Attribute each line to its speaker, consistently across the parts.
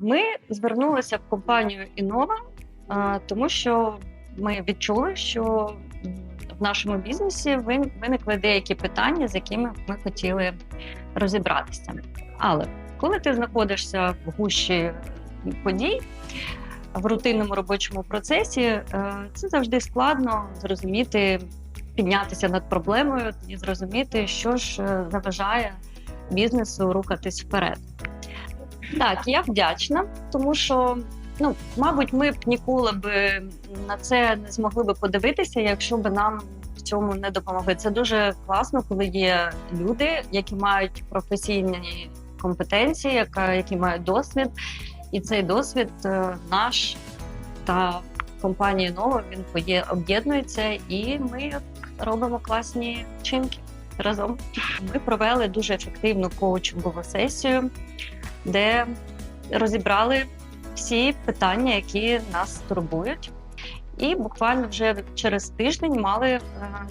Speaker 1: Ми звернулися в компанію Інова, тому що ми відчули, що в нашому бізнесі виникли деякі питання, з якими ми хотіли розібратися. Але коли ти знаходишся в гущі подій в рутинному робочому процесі, е, це завжди складно зрозуміти, піднятися над проблемою і зрозуміти, що ж е, заважає бізнесу рухатись вперед. Так, я вдячна, тому що ну, мабуть, ми б ніколи б на це не змогли би подивитися, якщо б нам в цьому не допомогли. Це дуже класно, коли є люди, які мають професійні компетенції, які мають досвід, і цей досвід е, наш та компанії Нова він об'єднується, і ми робимо класні вчинки разом. Ми провели дуже ефективну коучингову сесію, де розібрали всі питання, які нас турбують. І буквально вже через тиждень мали е,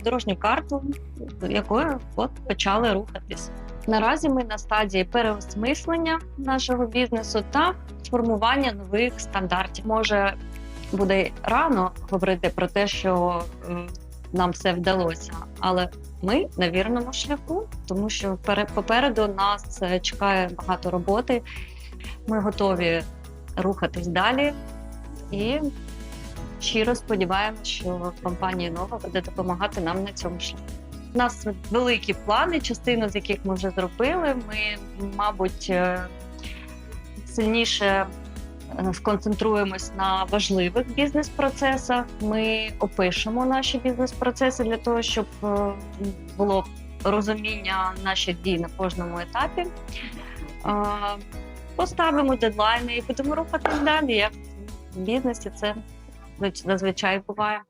Speaker 1: дорожню карту, якою от почали рухатись. Наразі ми на стадії переосмислення нашого бізнесу та формування нових стандартів. Може буде рано говорити про те, що е, нам все вдалося, але ми на вірному шляху, тому що пере- попереду нас е, чекає багато роботи. Ми готові рухатись далі і щиро сподіваємося, що компанія нова буде допомагати нам на цьому шляху. У нас великі плани, частину з яких ми вже зробили. Ми, мабуть, е, сильніше сконцентруємось на важливих бізнес-процесах. Ми опишемо наші бізнес-процеси для того, щоб е, було розуміння наших дій на кожному етапі. Е, Поставимо дедлайни і будемо рухатись далі. Як в бізнесі це зазвичай буває.